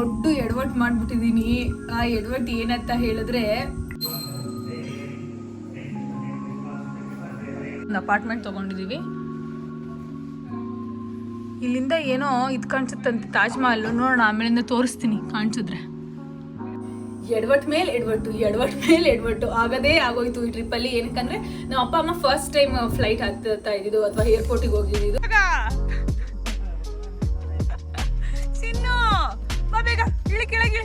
ದೊಡ್ಡ ಎಡವಟ್ ಮಾಡ್ಬಿಟ್ಟಿದೀನಿ. ಆ ಎಡವಟ್ ಏನಂತ ಹೇಳಿದ್ರೆ ಅಪಾರ್ಟ್ಮೆಂಟ್ ತಗೊಂಡಿದೀವಿ. ಇಲ್ಲಿಂದ ಏನೋ ಇದು ಕಾಣಿಸುತ್ತಂತೆ ತಾಜ್ ಮಹಲ್. ನೋಡೋಣ, ಆಮೇಲಿಂದ ತೋರಿಸ್ತೀನಿ ಕಾಣಿಸಿದ್ರೆ. ಎಡವಟ್ ಮೇಲೆ ಎಡವಟ್ಟು, ಎಡವಟ್ ಮೇಲೆ ಎಡವಟ್ಟು. ಆಗದೇ ಆಗೋಯ್ತು ಈ ಟ್ರಿಪ್ ಅಲ್ಲಿ. ಏನಕ್ಕಂದ್ರೆ, ನಮ್ಮ ಅಪ್ಪ ಅಮ್ಮ ಫಸ್ಟ್ ಟೈಮ್ ಫ್ಲೈಟ್ ಹತ್ತಾ ಇದ್ದಿದ್ದು ಅಥವಾ ಏರ್ಪೋರ್ಟಿಗೆ ಹೋಗಿದ್ದು. ಬೇಗ ಇಳಿ ಕೆಳಗೆ.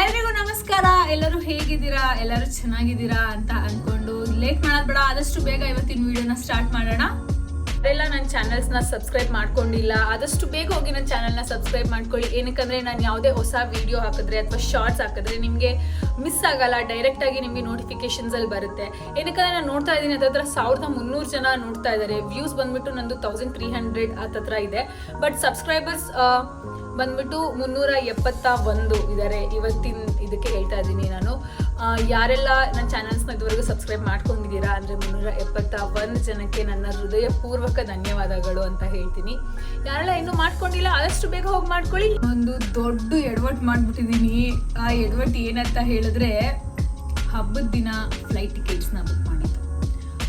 ಎಲ್ರಿಗೂ ನಮಸ್ಕಾರ. ಎಲ್ಲರೂ ಹೇಗಿದ್ದೀರಾ? ಎಲ್ಲರೂ ಚೆನ್ನಾಗಿದ್ದೀರಾ ಅಂತ ಅನ್ಕೊಂಡು ಲೇಟ್ ಮಾಡೋದ್ ಬೇಡ. ಆದಷ್ಟು ಬೇಗ ಇವತ್ತಿನ ವಿಡಿಯೋನ ಸ್ಟಾರ್ಟ್ ಮಾಡೋಣ. ಎಲ್ಲ ನನ್ನ ಚಾನಲ್ಸ್ನ ಸಬ್ಸ್ಕ್ರೈಬ್ ಮಾಡ್ಕೊಂಡಿಲ್ಲ ಆದಷ್ಟು ಬೇಗ ಹೋಗಿ ನನ್ನ ಚಾನಲ್ನ ಸಬ್ಸ್ಕ್ರೈಬ್ ಮಾಡ್ಕೊಳ್ಳಿ. ಏನಕ್ಕಂದ್ರೆ ನಾನು ಯಾವುದೇ ಹೊಸ ವಿಡಿಯೋ ಹಾಕಿದ್ರೆ ಅಥವಾ ಶಾರ್ಟ್ಸ್ ಹಾಕಿದ್ರೆ ನಿಮಗೆ ಮಿಸ್ ಆಗಲ್ಲ. ಡೈರೆಕ್ಟ್ ಆಗಿ ನಿಮಗೆ ನೋಟಿಫಿಕೇಶನ್ಸ್ ಅಲ್ಲಿ ಬರುತ್ತೆ. ಏನಕ್ಕಂದ್ರೆ ನಾನು ನೋಡ್ತಾ ಇದ್ದೀನಿ ಹತ್ರ ಸಾವಿರದ ಮುನ್ನೂರು ಜನ ನೋಡ್ತಾ ಇದ್ದಾರೆ ವ್ಯೂಸ್ ಬಂದ್ಬಿಟ್ಟು ನಂದು ತೌಸಂಡ್ ತ್ರೀ ಹಂಡ್ರೆಡ್ ಹತ್ರ ಇದೆ. ಬಟ್ ಸಬ್ಸ್ಕ್ರೈಬರ್ಸ್ ಬಂದ್ಬಿಟ್ಟು ಮುನ್ನೂರ ಎಪ್ಪತ್ತ ಒಂದು ಇದ್ದಾರೆ ಇವತ್ತಿನ ಇದಕ್ಕೆ ಹೇಳ್ತಾ ಇದ್ದೀನಿ ನಾನು. ಯಾರೆಲ್ಲ ನನ್ನ ಚಾನಲ್ಸ್ನ ಇದುವರೆಗೂ ಸಬ್ಸ್ಕ್ರೈಬ್ ಮಾಡ್ಕೊಂಡಿದ್ದೀರಾ ಅಂದರೆ ಮುನ್ನೂರ ಎಪ್ಪತ್ತ ಒಂದು ಜನಕ್ಕೆ ನನ್ನ ಹೃದಯಪೂರ್ವಕ ಧನ್ಯವಾದಗಳು ಅಂತ ಹೇಳ್ತೀನಿ. ಯಾರೆಲ್ಲ ಇನ್ನೂ ಮಾಡ್ಕೊಂಡಿಲ್ಲ, ಆದಷ್ಟು ಬೇಗ ಹೋಗಿ ಮಾಡ್ಕೊಳ್ಳಿ. ಒಂದು ದೊಡ್ಡ ಎಡವಟ್ ಮಾಡಿಬಿಟ್ಟಿದ್ದೀನಿ. ಆ ಎಡವಟ್ ಏನಂತ ಹೇಳಿದ್ರೆ ಹಬ್ಬದ ದಿನ ಫ್ಲೈಟ್ ಟಿಕೆಟ್ಸ್ನ ಬುಕ್ ಮಾಡಿದ್ದು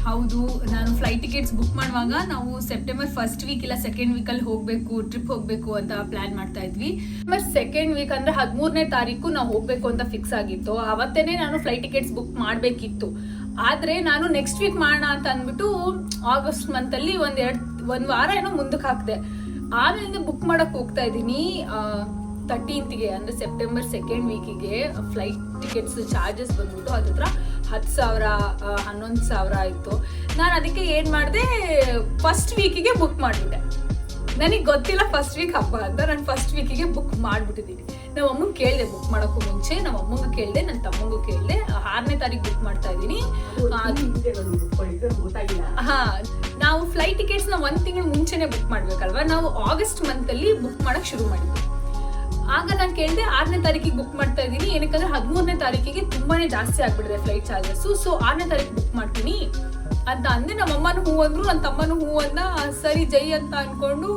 ಹೌದು, ನಾನು ಫ್ಲೈಟ್ ಟಿಕೆಟ್ಸ್ ಬುಕ್ ಮಾಡುವಾಗ ನಾವು ಸೆಪ್ಟೆಂಬರ್ ಫಸ್ಟ್ ವೀಕ್ ಇಲ್ಲ ಸೆಕೆಂಡ್ ವೀಕಲ್ಲಿ ಹೋಗಬೇಕು ಟ್ರಿಪ್ ಹೋಗಬೇಕು ಅಂತ ಪ್ಲಾನ್ ಮಾಡ್ತಾ ಇದ್ವಿ. ಸೆಕೆಂಡ್ ವೀಕ್ ಅಂದ್ರೆ ಹದಿಮೂರನೇ ತಾರೀಕು ನಾವು ಹೋಗಬೇಕು ಅಂತ ಫಿಕ್ಸ್ ಆಗಿತ್ತು. ಅವತ್ತೇನೆ ನಾನು ಫ್ಲೈಟ್ ಟಿಕೆಟ್ಸ್ ಬುಕ್ ಮಾಡಬೇಕಿತ್ತು. ಆದರೆ ನಾನು ನೆಕ್ಸ್ಟ್ ವೀಕ್ ಮಾಡೋಣ ಅಂತ ಅಂದ್ಬಿಟ್ಟು ಆಗಸ್ಟ್ ಮಂತಲ್ಲಿ ಒಂದು ಎರಡು, ಒಂದು ವಾರ ಏನೋ ಮುಂದಕ್ಕೆ ಹಾಕಿದೆ. ಆಮೇಲಿಂದ ಬುಕ್ ಮಾಡೋಕ್ಕೆ ಹೋಗ್ತಾ ಇದ್ದೀನಿ ತರ್ಟೀನ್ತ್ಗೆ ಅಂದರೆ ಸೆಪ್ಟೆಂಬರ್ ಸೆಕೆಂಡ್ ವೀಕಿಗೆ ಫ್ಲೈಟ್ ಟಿಕೆಟ್ಸ್ ಚಾರ್ಜಸ್ ಬಂದ್ಬಿಟ್ಟು ಅದ್ರ ಹತ್ತು ಸಾವಿರ ಹನ್ನೊಂದು ಸಾವಿರ ಆಯಿತು. ನಾನು ಅದಕ್ಕೆ ಏನು ಮಾಡಿದೆ ಫಸ್ಟ್ ವೀಕಿಗೆ ಬುಕ್ ಮಾಡಿಬಿಟ್ಟೆ. ನನಗೆ ಗೊತ್ತಿಲ್ಲ ಫಸ್ಟ್ ವೀಕ್ ಹಬ್ಬ ಅಂತ ನಾನು ಫಸ್ಟ್ ವೀಕಿಗೆ ಬುಕ್ ಮಾಡಿಬಿಟ್ಟಿದ್ದೀನಿ. ನಮ್ಮ ಅಮ್ಮಂಗೆ ಕೇಳಿದೆ ಬುಕ್ ಮಾಡೋಕ್ಕೂ ಮುಂಚೆ ನಮ್ಮ ಅಮ್ಮಂಗೆ ಕೇಳಿದೆ ನನ್ನ ತಮ್ಮಂಗೂ ಕೇಳಿದೆ ಆರನೇ ತಾರೀಕು ಬುಕ್ ಮಾಡ್ತಾ ಇದ್ದೀನಿ. ಹಾ ನಾವು ಫ್ಲೈಟ್ ಟಿಕೆಟ್ಸ್ನ ಒಂದು ತಿಂಗಳು ಮುಂಚೆನೇ ಬುಕ್ ಮಾಡಬೇಕಲ್ವ? ನಾವು ಆಗಸ್ಟ್ ಮಂತಲ್ಲಿ ಬುಕ್ ಮಾಡೋಕ್ಕೆ ಶುರು ಮಾಡಿದ್ವಿ. ಆಗ ನಾನು ಕೇಳಿದೆ ಆರನೇ ತಾರೀಕಿಗೆ ಬುಕ್ ಮಾಡ್ತಾ ಇದ್ದೀನಿ. ಏನಕ್ಕಂದ್ರೆ ಹದಿಮೂರನೇ ತಾರೀಕಿಗೆ ತುಂಬಾನೇ ಜಾಸ್ತಿ ಆಗ್ಬಿಟ್ಟಿದೆ ಫ್ಲೈಟ್ ಚಾರ್ಜಸ್ ಸೊ ಆರನೇ ತಾರೀಕು ಬುಕ್ ಮಾಡ್ತೀನಿ ಅಂತ ಅಂದೆ. ನಮ್ಮ ಅಮ್ಮನೂ ಹೂ ಅಂದ್ರು ನನ್ನ ತಮ್ಮನೂ ಹೂ ಅಂದ ಸರಿ ಜೈ ಅಂತ ಅನ್ಕೊಂಡು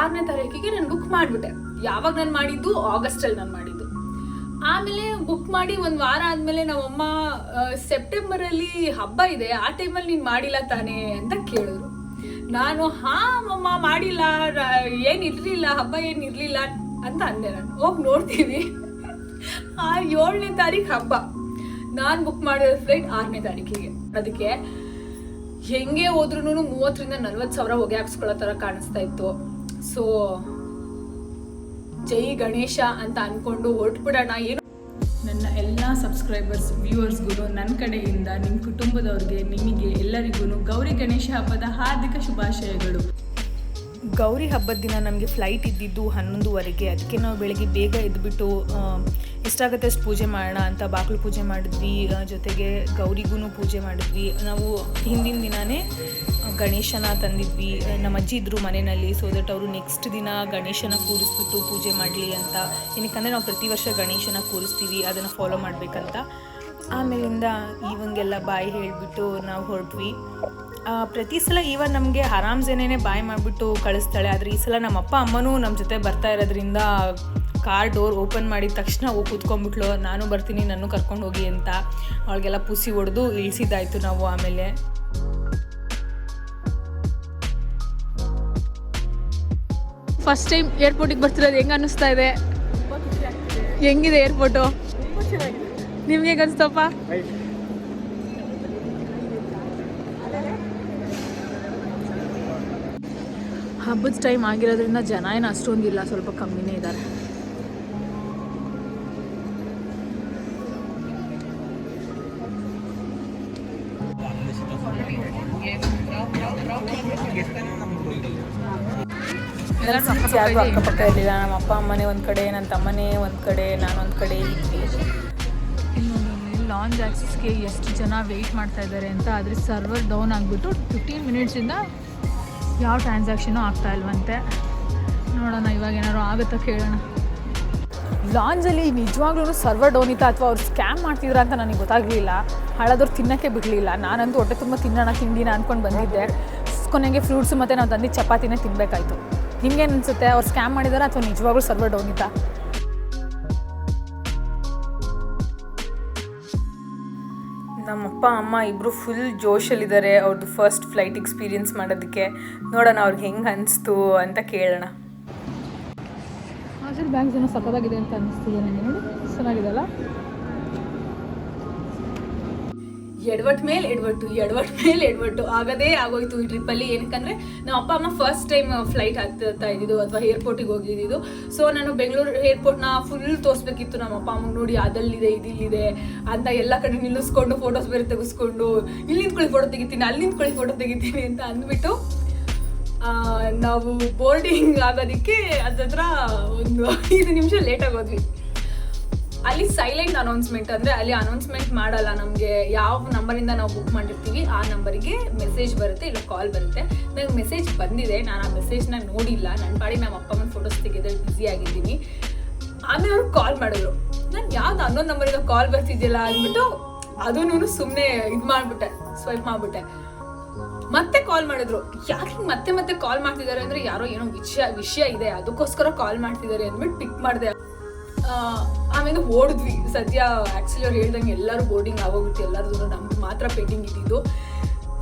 ಆರನೇ ತಾರೀಕಿಗೆ ನಾನು ಬುಕ್ ಮಾಡಿಬಿಟ್ಟೆ. ಯಾವಾಗ ನಾನು ಮಾಡಿದ್ದು? ಆಗಸ್ಟಲ್ಲಿ ನಾನು ಮಾಡಿದ್ದು. ಆಮೇಲೆ ಬುಕ್ ಮಾಡಿ ಒಂದು ವಾರ ಆದಮೇಲೆ ನಮ್ಮಮ್ಮ ಸೆಪ್ಟೆಂಬರಲ್ಲಿ ಹಬ್ಬ ಇದೆ. ಆ ಟೈಮಲ್ಲಿ ನೀನು ಮಾಡಿಲ್ಲ ತಾನೇ ಅಂತ ಕೇಳಿದ್ರು. ನಾನು, ಹಾ ಅಮ್ಮ ಮಾಡಿಲ್ಲ. ಏನ್ ಇರ್ಲಿಲ್ಲ, ಹಬ್ಬ ಏನು ಇರ್ಲಿಲ್ಲ. ಅಂತ ಅಂದೆ ನಾನು. ಹೋಗಿ ನೋಡ್ತೀವಿ ಆ ಏಳನೇ ತಾರೀಕು ಹಬ್ಬ. ನಾನು ಬುಕ್ ಮಾಡಿರೋ ಫ್ಲೈಟ್ ಆರನೇ ತಾರೀಕಿಗೆ ಅದಕ್ಕೆ ಹೆಂಗೆ ಹೋದ್ರೂ ಮೂವತ್ತರಿಂದ ನಲ್ವತ್ತು ಸಾವಿರ ಹೊಗೆ ಹಾಕ್ಸ್ಕೊಳ್ಳೋ ಥರ ಕಾಣಿಸ್ತಾ ಇತ್ತು. ಸೊ ಜೈ ಗಣೇಶ ಅಂತ ಅಂದ್ಕೊಂಡು ಹೊರಟ್ಬಿಡೋಣ. ಏನು? ನನ್ನ ಎಲ್ಲ ಸಬ್ಸ್ಕ್ರೈಬರ್ಸ್ ವ್ಯೂವರ್ಸ್ಗೂ ನನ್ನ ಕಡೆಯಿಂದ ನಿಮ್ಮ ಕುಟುಂಬದವ್ರಿಗೆ, ನಿಮಗೆ ಎಲ್ಲರಿಗೂ ಗೌರಿ ಗಣೇಶ ಹಬ್ಬದ ಹಾರ್ದಿಕ ಶುಭಾಶಯಗಳು. ಗೌರಿ ಹಬ್ಬದ ದಿನ ನಮಗೆ ಫ್ಲೈಟ್ ಇದ್ದಿದ್ದು ಹನ್ನೊಂದುವರೆಗೆ. ಅದಕ್ಕೆ ನಾವು ಬೆಳಗ್ಗೆ ಬೇಗ ಎದ್ಬಿಟ್ಟು ಎಷ್ಟಾಗುತ್ತೆ ಅಷ್ಟು ಪೂಜೆ ಮಾಡೋಣ ಅಂತ ಬಾಗಿಲು ಪೂಜೆ ಮಾಡಿದ್ವಿ. ಜೊತೆಗೆ ಗೌರಿಗೂ ಪೂಜೆ ಮಾಡಿದ್ವಿ. ನಾವು ಹಿಂದಿನ ದಿನವೇ ಗಣೇಶನ ತಂದಿದ್ವಿ. ನಮ್ಮ ಅಜ್ಜಿ ಇದ್ರು ಮನೆಯಲ್ಲಿ ಸೊ ದಟ್ ಅವರು ನೆಕ್ಸ್ಟ್ ದಿನ ಗಣೇಶನ ಕೂರಿಸ್ಬಿಟ್ಟು ಪೂಜೆ ಮಾಡಲಿ ಅಂತ. ಏನಕ್ಕಂದರೆ ನಾವು ಪ್ರತಿ ವರ್ಷ ಗಣೇಶನ ಕೂರಿಸ್ತೀವಿ, ಅದನ್ನು ಫಾಲೋ ಮಾಡಬೇಕಂತ. ಆಮೇಲಿಂದ ಇವಂಗೆಲ್ಲ ಬಾಯಿ ಹೇಳಿಬಿಟ್ಟು ನಾವು ಹೊರಟ್ವಿ. ಪ್ರತಿ ಸಲ ಈವನ್ ನಮಗೆ ಆರಾಮ್ಸೇನೇ ಬಾಯ್ ಮಾಡಿಬಿಟ್ಟು ಕಳಿಸ್ತಾಳೆ. ಆದರೆ ಈ ಸಲ ನಮ್ಮ ಅಪ್ಪ ಅಮ್ಮನೂ ನಮ್ಮ ಜೊತೆ ಬರ್ತಾ ಇರೋದ್ರಿಂದ ಕಾರ್ ಡೋರ್ ಓಪನ್ ಮಾಡಿದ ತಕ್ಷಣ ಹೋಗಿ ಕೂತ್ಕೊಂಡ್ಬಿಟ್ಲು. ನಾನು ಬರ್ತೀನಿ ನಾನು ಕರ್ಕೊಂಡು ಹೋಗಿ ಅಂತ ಅವಳಿಗೆಲ್ಲ ಪುಸಿ ಹೊಡೆದು ಇಳಿಸಿದ್ದಾಯ್ತು ನಾವು ಆಮೇಲೆ. ಫಸ್ಟ್ ಟೈಮ್ ಏರ್ಪೋರ್ಟಿಗೆ ಬರ್ತಿರೋದು ಹೆಂಗೆ ಅನ್ನಿಸ್ತಾ ಇದೆ? ಹೆಂಗಿದೆ ಏರ್ಪೋರ್ಟು ನಿಮ್ಗೆ ಹೇಗೆ ಅನಿಸ್ತಪ್ಪ? ಹಬ್ಬದ ಟೈಮ್ ಆಗಿರೋದ್ರಿಂದ ಜನ ಏನು ಅಷ್ಟೊಂದಿಲ್ಲ ಸ್ವಲ್ಪ ಕಮ್ಮಿನೇ ಇದ್ದಾರೆ ಯಾರಿಗೂ ಅಕ್ಕಪಕ್ಕ ಇರಲಿಲ್ಲ. ನಮ್ಮ ಅಪ್ಪ ಅಮ್ಮನೇ ಒಂದು ಕಡೆ ನನ್ನ ತಮ್ಮನೇ ಒಂದು ಕಡೆ ನಾನು ಒಂದು ಕಡೆ ಇದ್ವಿ ಲಾಂಚ್ ಆಕ್ಸಸ್ಗೆ ಎಷ್ಟು ಜನ ವೆಯ್ಟ್ ಮಾಡ್ತಾ ಇದ್ದಾರೆ ಅಂತ ಅದ್ರ ಸರ್ವರ್ ಡೌನ್ ಆಗಿಬಿಟ್ಟು ಫಿಫ್ಟೀನ್ ಮಿನಿಟ್ಸಿಂದ ಯಾವ ಟ್ರಾನ್ಸಾಕ್ಷನು ಆಗ್ತಾ ಇಲ್ವಂತೆ. ನೋಡೋಣ, ಇವಾಗ ಏನಾದ್ರು ಆಗುತ್ತಾ ಕೇಳೋಣ. ಲಾಂಜಲ್ಲಿ ನಿಜವಾಗ್ಲೂ ಸರ್ವರ್ ಡೌನ್ ಅಥವಾ ಅವ್ರು ಸ್ಕ್ಯಾಮ್ ಮಾಡ್ತಿದ್ರ ಅಂತ ನನಗೆ ಗೊತ್ತಾಗಲಿಲ್ಲ. ಹಳದ್ರು ತಿನ್ನೋಕ್ಕೆ ಬಿಡಲಿಲ್ಲ. ನಾನಂತೂ ಹೊಟ್ಟೆ ತುಂಬ ತಿನ್ನೋಣ, ತಿಂಡಿನ ಅಂದ್ಕೊಂಡು ಬಂದಿದ್ದೆ. ಕೊನೆಗೆ ಫ್ರೂಟ್ಸು ಮತ್ತು ನಾವು ತಂದಿದ್ದು ಚಪಾತಿನೇ ತಿನ್ನಬೇಕಾಯ್ತು ನಿಮ್ಗೇನು ಅನಿಸುತ್ತೆ? ಅವ್ರು ಸ್ಕ್ಯಾಮ್ ಮಾಡಿದಾರಾ ಅಥವಾ ನಿಜವಾಗ್ಲೂ ಸರ್ವರ್ ಹೋಗಿತ್ತಾ ನಮ್ಮಪ್ಪ, ಅಮ್ಮ ಇಬ್ಬರು ಫುಲ್ ಜೋಶಲ್ಲಿದ್ದಾರೆ ಅವ್ರದ್ದು ಫಸ್ಟ್ ಫ್ಲೈಟ್ ಎಕ್ಸ್ಪೀರಿಯನ್ಸ್ ಮಾಡೋದಕ್ಕೆ. ನೋಡೋಣ ಅವ್ರಿಗೆ ಹೆಂಗೆ ಅನಿಸ್ತು ಅಂತ ಕೇಳೋಣ. ಹಾಜರ್ ಬ್ಯಾಗ್ಸ್ ಏನೋ ಸಕ್ಕದಾಗಿದೆ ಅಂತ ಅನಿಸ್ತಿದೆ ನನಗೆ ನೋಡಿ. ಚೆನ್ನಾಗಿದೆ ಅಲ್ಲ ಎಡವಟ್ ಮೇಲೆ ಎಡವಟ್ಟು ಎಡವಟ್ ಮೇಲೆ ಎಡವಟ್ಟು ಆಗದೇ ಆಗೋಯ್ತು ಈ ಟ್ರಿಪ್ಪಲ್ಲಿ. ಏನಕ್ಕಂದ್ರೆ, ನಮ್ಮ ಅಪ್ಪ, ಅಮ್ಮ ಫಸ್ಟ್ ಟೈಮ್ ಫ್ಲೈಟ್ ಹತ್ತಾ ಇದ್ದಿದ್ದು ಅಥವಾ ಏರ್ಪೋರ್ಟಿಗೆ ಹೋಗಿದ್ದು ಸೊ ನಾನು ಬೆಂಗಳೂರು ಏರ್ಪೋರ್ಟ್ನ ಫುಲ್ ತೋರಿಸ್ಬೇಕಿತ್ತು ನಮ್ಮ ಅಪ್ಪ ಅಮ್ಮಗೆ. ನೋಡಿ, ಅದಲ್ಲಿದೆ, ಇದಿಲ್ಲಿದೆ ಅಂತ ಎಲ್ಲ ಕಡೆ ನಿಲ್ಲಿಸ್ಕೊಂಡು ಫೋಟೋಸ್ ಬೇರೆ ತೆಗೆಸ್ಕೊಂಡು, ಇಲ್ಲಿ ನಿಂತ್ಕೊಳ್ಳಿ ಫೋಟೋ ತೆಗಿತೀನಿ, ಅಲ್ಲಿ ನಿಂತ್ಕೊಳ್ಳಿ ಫೋಟೋ ತೆಗಿತೀನಿ ಅಂತ ಅಂದ್ಬಿಟ್ಟು ನಾವು ಬೋರ್ಡಿಂಗ್ ಆಗೋದಕ್ಕೆ ಹತ್ರ ಒಂದು ಐದು ನಿಮಿಷ ಲೇಟ್ ಆಗೋದ್ವಿ. ಅಲ್ಲಿ ಸೈಲೆಂಟ್ ಅನೌನ್ಸ್ಮೆಂಟ್ ಅಂದ್ರೆ ಅಲ್ಲಿ ಅನೌನ್ಸ್ಮೆಂಟ್ ಮಾಡಲ್ಲ ನಮಗೆ ಯಾವ ನಂಬರಿಂದ ನಾವು ಬುಕ್ ಮಾಡಿರ್ತೀವಿ, ಆ ನಂಬರಿಗೆ ಮೆಸೇಜ್ ಬರುತ್ತೆ ಇಲ್ಲ ಕಾಲ್ ಬರುತ್ತೆ. ನಂಗೆ ಮೆಸೇಜ್ ಬಂದಿದೆ, ನಾನು ಆ ಮೆಸೇಜ್ನ ನೋಡಿಲ್ಲ. ನನ್ನ ಪಾಡಿ ನಮ್ಮ ಅಪ್ಪ ಅಮ್ಮನ ಫೋಟೋಸ್ ತೆಗೆದ್ರೆ ಬ್ಯುಸಿ ಆಗಿದ್ದೀನಿ. ಆಮೇಲೆ ಅವ್ರು ಕಾಲ್ ಮಾಡಿದ್ರು. ನಾನು ಯಾವ್ದು ನಂಬರ್ ಇಂದ ಕಾಲ್ ಬರ್ತಿದ್ದಿಲ್ಲ ಅಂದ್ಬಿಟ್ಟು ಅದನ್ನು ಸುಮ್ಮನೆ ಇದು ಮಾಡ್ಬಿಟ್ಟೆ ಸ್ವೈಪ್ ಮಾಡ್ಬಿಟ್ಟೆ. ಮತ್ತೆ ಕಾಲ್ ಮಾಡಿದ್ರು. ಯಾಕೆ ಮತ್ತೆ ಮತ್ತೆ ಕಾಲ್ ಮಾಡ್ತಿದ್ದಾರೆ ಅಂದ್ರೆ ಯಾರೋ ಏನೋ ವಿಷಯ ವಿಷಯ ಇದೆ, ಅದಕ್ಕೋಸ್ಕರ ಕಾಲ್ ಮಾಡ್ತಿದ್ದಾರೆ ಅಂದ್ಬಿಟ್ಟು ಪಿಕ್ ಮಾಡಿದೆ. ಆಮೇಲೆ ಓಡಿದ್ವಿ. ಸದ್ಯ ಆ್ಯಕ್ಚುಲಿ ಅವ್ರು ಹೇಳ್ದಂಗೆ ಎಲ್ಲರೂ ಬೋರ್ಡಿಂಗ್ ಆಗೋಗುತ್ತೆ ಎಲ್ಲರದ್ದು ನಮ್ಗೆ ಮಾತ್ರ ಪೆಂಡಿಂಗ್ ಇದ್ದಿದ್ದು.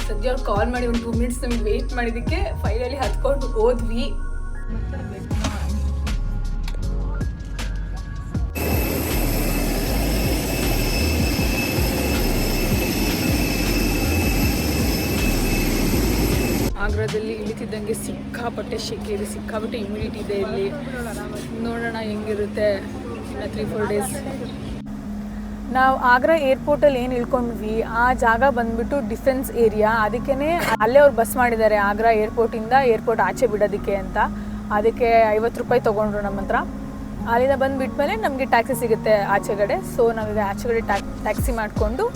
ಸದ್ಯ ಅವ್ರು ಕಾಲ್ ಮಾಡಿ ಒಂದು ಟೂ ಮಿನಿಟ್ಸ್ ನಮಗೆ ವೇಟ್ ಮಾಡಿದ್ದಕ್ಕೆ ಫೈನಲಿ ಹತ್ಕೊಂಡು ಹೋದ್ವಿ. ಆಗ್ರಾದಲ್ಲಿ ಇಳಿತಿದ್ದಂಗೆ ಸಿಕ್ಕಾಪಟ್ಟೆ ಶೆಕೆ ಇದೆ, ಸಿಕ್ಕಾಪಟ್ಟೆ ಇಮ್ಯುನಿಟಿ ಇದೆ ಇಲ್ಲಿ. ನೋಡೋಣ ಹೆಂಗಿರುತ್ತೆ. ಇನ್ನು ತ್ರೀ ಫೋರ್ ಡೇಸ್ ನಾವು ಆಗ್ರಾ ಏರ್ಪೋರ್ಟಲ್ಲಿ ಏನು ಇಳ್ಕೊಂಡ್ವಿ ಆ ಜಾಗ ಬಂದ್ಬಿಟ್ಟು ಡಿಫೆನ್ಸ್ ಏರಿಯಾ ಅದಕ್ಕೇ ಅಲ್ಲೇ ಅವ್ರು ಬಸ್ ಮಾಡಿದ್ದಾರೆ ಆಗ್ರಾ ಏರ್ಪೋರ್ಟಿಂದ ಏರ್ಪೋರ್ಟ್ ಆಚೆ ಬಿಡೋದಕ್ಕೆ ಅಂತ. ಅದಕ್ಕೆ ಐವತ್ತು ರೂಪಾಯಿ ತೊಗೊಂಡ್ರು ನಮ್ಮ ಹತ್ರ. ಅಲ್ಲಿಂದ ಬಂದುಬಿಟ್ಟ ಮೇಲೆ ನಮಗೆ ಟ್ಯಾಕ್ಸಿ ಸಿಗುತ್ತೆ ಆಚೆಗಡೆ. ಸೊ ನಾವೀಗ ಆಚೆಗಡೆ ಟ್ಯಾಕ್ಸಿ ಮಾಡಿಕೊಂಡು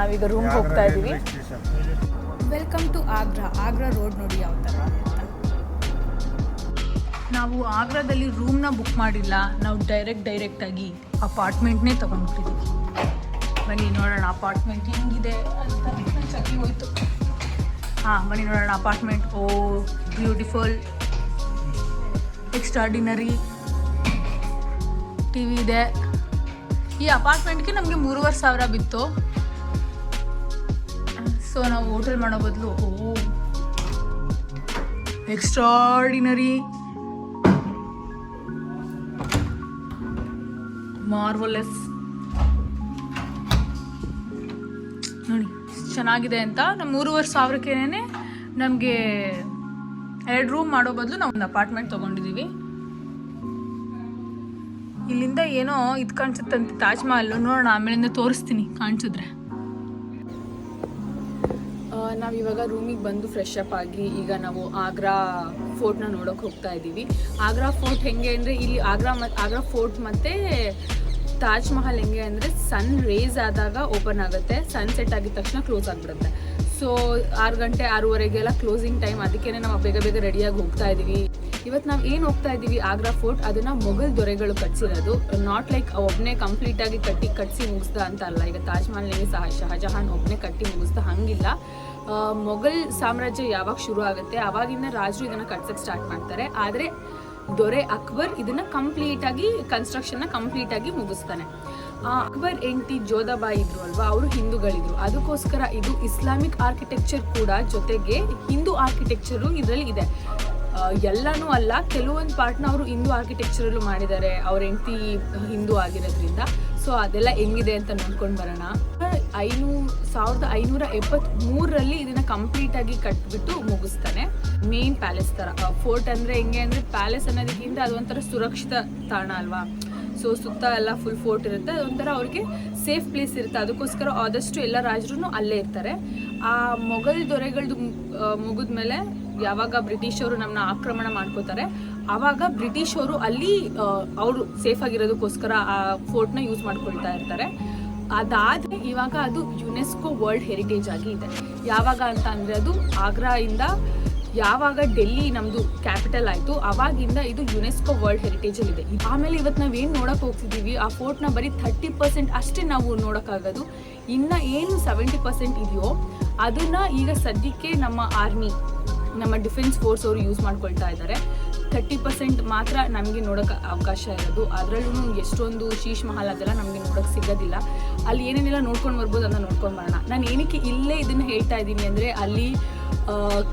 ನಾವೀಗ ರೂಮ್ ಹೋಗ್ತಾ ಇದ್ದೀವಿ. Welcome to Agra. Agra road ನೋಡಿ ಯಾವ ಥರ ನಾವು ಆಗ್ರಾದಲ್ಲಿ ರೂಮ್ನ ಬುಕ್ ಮಾಡಿಲ್ಲ, ನಾವು ಡೈರೆಕ್ಟ್ ಡೈರೆಕ್ಟಾಗಿ ಅಪಾರ್ಟ್ಮೆಂಟ್ನೇ ತೊಗೊಂಡ್ಬಿಟ್ಟಿದ್ದೀವಿ ಬನ್ನಿ ನೋಡೋಣ ಅಪಾರ್ಟ್ಮೆಂಟ್ ಹೆಂಗಿದೆ ಅಂತ ಚಕ್ಕಿ ಹೋಯ್ತು. ಹಾಂ, ಬನ್ನಿ ನೋಡೋಣ apartment oh beautiful extraordinary T V ಇದೆ. ಈ ಅಪಾರ್ಟ್ಮೆಂಟ್ಗೆ ನಮಗೆ ಮೂರುವರೆ ಸಾವಿರ ಬಿತ್ತು. ಸೊ ನಾವು ಹೋಟೆಲ್ ಮಾಡೋ ಬದಲು, ಓ ಎಕ್ಸ್ಟ್ರಾಡಿನರಿ ಮಾರ್ವಲೆಸ್. ನೋಡಿ, ಚೆನ್ನಾಗಿದೆ ಅಂತ. ನಮ್ಮ ಮೂರುವರೆ ಸಾವಿರಕ್ಕೇನೆ ನಮಗೆ ಎರಡು ರೂಮ್ ಮಾಡೋ ಬದಲು ನಾವು ಒಂದು ಅಪಾರ್ಟ್ಮೆಂಟ್ ತೊಗೊಂಡಿದ್ದೀವಿ ಇಲ್ಲಿಂದ ಏನೋ ಇದು ಕಾಣಿಸುತ್ತಂತೆ ತಾಜ್ ಮಹಲ್. ನೋಡೋಣ, ಆಮೇಲಿಂದ ತೋರಿಸ್ತೀನಿ ಕಾಣಿಸಿದ್ರೆ. ನಾವು ಇವಾಗ ರೂಮಿಗೆ ಬಂದು ಫ್ರೆಶ್ ಅಪ್ ಆಗಿ ಈಗ ನಾವು ಆಗ್ರಾ ಫೋರ್ಟ್ನ ನೋಡೋಕೆ ಹೋಗ್ತಾ ಇದ್ದೀವಿ. ಆಗ್ರಾ ಫೋರ್ಟ್ ಹೆಂಗೆ ಅಂದರೆ ಇಲ್ಲಿ ಆಗ್ರಾ ಮತ್ತು ಆಗ್ರಾ ಫೋರ್ಟ್ ಮತ್ತು ತಾಜ್ ಮಹಲ್ ಹೆಂಗೆ ಅಂದರೆ ಸನ್ ರೇಸ್ ಆದಾಗ ಓಪನ್ ಆಗುತ್ತೆ ಸನ್ಸೆಟ್ ಆಗಿದ ತಕ್ಷಣ ಕ್ಲೋಸ್ ಆಗಿಬಿಡುತ್ತೆ. ಸೊ ಆರು ಗಂಟೆ ಆರೂವರೆಗೆಲ್ಲ ಕ್ಲೋಸಿಂಗ್ ಟೈಮ್ ಅದಕ್ಕೇ ನಾವು ಬೇಗ ಬೇಗ ರೆಡಿಯಾಗಿ ಹೋಗ್ತಾ ಇದ್ದೀವಿ. ಇವತ್ತು ನಾವು ಏನು ಹೋಗ್ತಾ ಇದ್ದೀವಿ ಆಗ್ರಾ ಫೋರ್ಟ್, ಅದನ್ನು ಮೊಘಲ್ ದೊರೆಗಳು ಕಟ್ಸಿರೋದು. ನಾಟ್ ಲೈಕ್ ಒಬ್ಬನೇ ಕಂಪ್ಲೀಟಾಗಿ ಕಟ್ಟಿ ಕಟ್ಸಿ ಮುಗಿಸ್ದ ಅಂತ ಅಲ್ಲ. ಈಗ ತಾಜ್ ಮಹಲ್ನಲ್ಲಿ ಸಹ ಶಹಜಹಾನ್ ಒಬ್ಬನೇ ಕಟ್ಟಿ ಮುಗಿಸ್ದ ಹಂಗಿಲ್ಲ. ಮೊಘಲ್ ಸಾಮ್ರಾಜ್ಯ ಯಾವಾಗ ಶುರು ಆಗುತ್ತೆ ಆವಾಗಿಂದ ರಾಜರು ಇದನ್ನು ಕಟ್ಸಕ್ಕೆ ಸ್ಟಾರ್ಟ್ ಮಾಡ್ತಾರೆ. ಆದರೆ ದೊರೆ ಅಕ್ಬರ್ ಇದನ್ನ ಕಂಪ್ಲೀಟ್ ಆಗಿ ಕನ್ಸ್ಟ್ರಕ್ಷನ್ನ ಕಂಪ್ಲೀಟ್ ಆಗಿ ಮುಗಿಸ್ತಾನೆ. ಅಕ್ಬರ್ ಎಂಟಿ ಜೋಧಾಬಾಯಿ ಇದ್ರು ಅಲ್ವಾ, ಅವರು ಹಿಂದೂಗಳಿದ್ರು. ಅದಕ್ಕೋಸ್ಕರ ಇದು ಇಸ್ಲಾಮಿಕ್ ಆರ್ಕಿಟೆಕ್ಚರ್ ಕೂಡ ಜೊತೆಗೆ ಹಿಂದೂ ಆರ್ಕಿಟೆಕ್ಚರು ಇದರಲ್ಲಿ ಇದೆ. ಎಲ್ಲನೂ ಅಲ್ಲ, ಕೆಲವೊಂದು ಪಾರ್ಟ್ನ ಅವರು ಹಿಂದೂ ಆರ್ಕಿಟೆಕ್ಚರಲ್ಲೂ ಮಾಡಿದ್ದಾರೆ, ಅವ್ರ ಹೆಂಡತಿ ಹಿಂದೂ ಆಗಿರೋದ್ರಿಂದ. ಸೊ ಅದೆಲ್ಲ ಹೆಂಗಿದೆ ಅಂತ ನೋಡ್ಕೊಂಡು ಬರೋಣ. ಐನೂ, ಸಾವಿರದ ಐನೂರ ಎಪ್ಪತ್ತ್ಮೂರರಲ್ಲಿ ಇದನ್ನು ಕಂಪ್ಲೀಟಾಗಿ ಕಟ್ಬಿಟ್ಟು ಮುಗಿಸ್ತಾನೆ. ಮೇನ್ ಪ್ಯಾಲೇಸ್ ಥರ ಫೋರ್ಟ್ ಅಂದರೆ ಹೆಂಗೆ ಅಂದರೆ ಪ್ಯಾಲೇಸ್ ಅನ್ನೋದಕ್ಕಿಂತ ಅದೊಂಥರ ಸುರಕ್ಷಿತ ತಾಣ ಅಲ್ವಾ? ಸೊ ಸುತ್ತ ಎಲ್ಲ ಫುಲ್ ಫೋರ್ಟ್ ಇರುತ್ತೆ. ಅದೊಂಥರ ಅವ್ರಿಗೆ ಸೇಫ್ ಪ್ಲೇಸ್ ಇರುತ್ತೆ. ಅದಕ್ಕೋಸ್ಕರ ಆದಷ್ಟು ಎಲ್ಲ ರಾಜರು ಅಲ್ಲೇ ಇರ್ತಾರೆ. ಆ ಮೊಘಲ್ ದೊರೆಗಳದ್ದು ಮುಗಿದ್ಮೇಲೆ ಯಾವಾಗ ಬ್ರಿಟಿಷರು ನಮ್ಮನ್ನ ಆಕ್ರಮಣ ಮಾಡ್ಕೋತಾರೆ, ಆವಾಗ ಬ್ರಿಟಿಷರು ಅಲ್ಲಿ ಅವರು ಸೇಫ್ ಆಗಿರೋದಕ್ಕೋಸ್ಕರ ಆ ಫೋರ್ಟ್ನ ಯೂಸ್ ಮಾಡ್ಕೊಳ್ತಾ ಇರ್ತಾರೆ. ಅದಾದ್ರೆ ಇವಾಗ ಅದು ಯುನೆಸ್ಕೋ ವರ್ಲ್ಡ್ ಹೆರಿಟೇಜ್ ಆಗಿ ಇದೆ. ಯಾವಾಗ ಅಂತ ಅಂದರೆ ಅದು ಆಗ್ರಾಯಿಂದ, ಯಾವಾಗ ಡೆಲ್ಲಿ ನಮ್ದು ಕ್ಯಾಪಿಟಲ್ ಆಯ್ತು, ಅವಾಗಿಂದ ಇದು ಯುನೆಸ್ಕೋ ವರ್ಲ್ಡ್ ಹೆರಿಟೇಜ್ ಅಲ್ಲಿ ಇದೆ. ಆಮೇಲೆ ಇವತ್ತು ನಾವೇನು ನೋಡಕ್ ಹೋಗ್ತಿದೀವಿ, ಆ ಫೋರ್ಟ್ನ ಬರೀ ಥರ್ಟಿ ಪರ್ಸೆಂಟ್ ಅಷ್ಟೇ ನಾವು ನೋಡೋಕ್ಕಾಗೋದು. ಇನ್ನ ಏನು ಸೆವೆಂಟಿ ಪರ್ಸೆಂಟ್ ಇದೆಯೋ, ಅದನ್ನ ಈಗ ಸದ್ಯಕ್ಕೆ ನಮ್ಮ ಆರ್ಮಿ ನಮ್ಮ ಡಿಫೆನ್ಸ್ ಫೋರ್ಸ್ ಅವರು ಯೂಸ್ ಮಾಡ್ಕೊಳ್ತಾ ಇದ್ದಾರೆ ತರ್ಟಿ ಪರ್ಸೆಂಟ್ ಮಾತ್ರ ನಮಗೆ ನೋಡೋಕೆ ಅವಕಾಶ ಇರೋದು. ಅದರಲ್ಲೂ ಎಷ್ಟೊಂದು ಶೀಶ್ ಮಹಲ್ ಅದೆಲ್ಲ ನಮಗೆ ನೋಡೋಕೆ ಸಿಗೋದಿಲ್ಲ. ಅಲ್ಲಿ ಏನೇನೆಲ್ಲ ನೋಡ್ಕೊಂಡು ಬರ್ಬೋದು ಅಂತ ನೋಡ್ಕೊಂಡು ಬರೋಣ. ನಾನು ಏನಕ್ಕೆ ಇಲ್ಲೇ ಇದನ್ನು ಹೇಳ್ತಾ ಇದ್ದೀನಿ ಅಂದರೆ ಅಲ್ಲಿ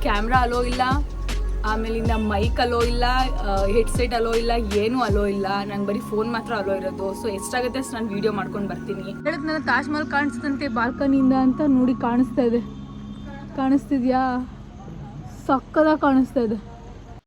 ಕ್ಯಾಮ್ರಾ ಅಲೋ ಇಲ್ಲ, ಆಮೇಲಿಂದ ಮೈಕ್ ಅಲೋ ಇಲ್ಲ ಹೆಡ್ಸೆಟ್ ಅಲೋ ಇಲ್ಲ, ಏನೂ ಅಲೋ ಇಲ್ಲ. ನಂಗೆ ಬರೀ ಫೋನ್ ಮಾತ್ರ ಅಲೋ ಇರೋದು. ಸೊ ಎಷ್ಟಾಗುತ್ತೆ ಅಷ್ಟು ನಾನು ವೀಡಿಯೋ ಮಾಡ್ಕೊಂಡು ಬರ್ತೀನಿ. ಹೇಳಿದ್ ನನ್ನ ತಾಜ್ ಮಹಲ್ ಕಾಣಿಸ್ತಂತೆ ಬಾಲ್ಕನಿಯಿಂದ ಅಂತ ನೋಡಿ ಕಾಣಿಸ್ತಾ ಇದೆ. ಕಾಣಿಸ್ತಿದ್ಯಾ? ಸಕ್ಕದಾಗ ಕಾಣಿಸ್ತಾ ಇದೆ.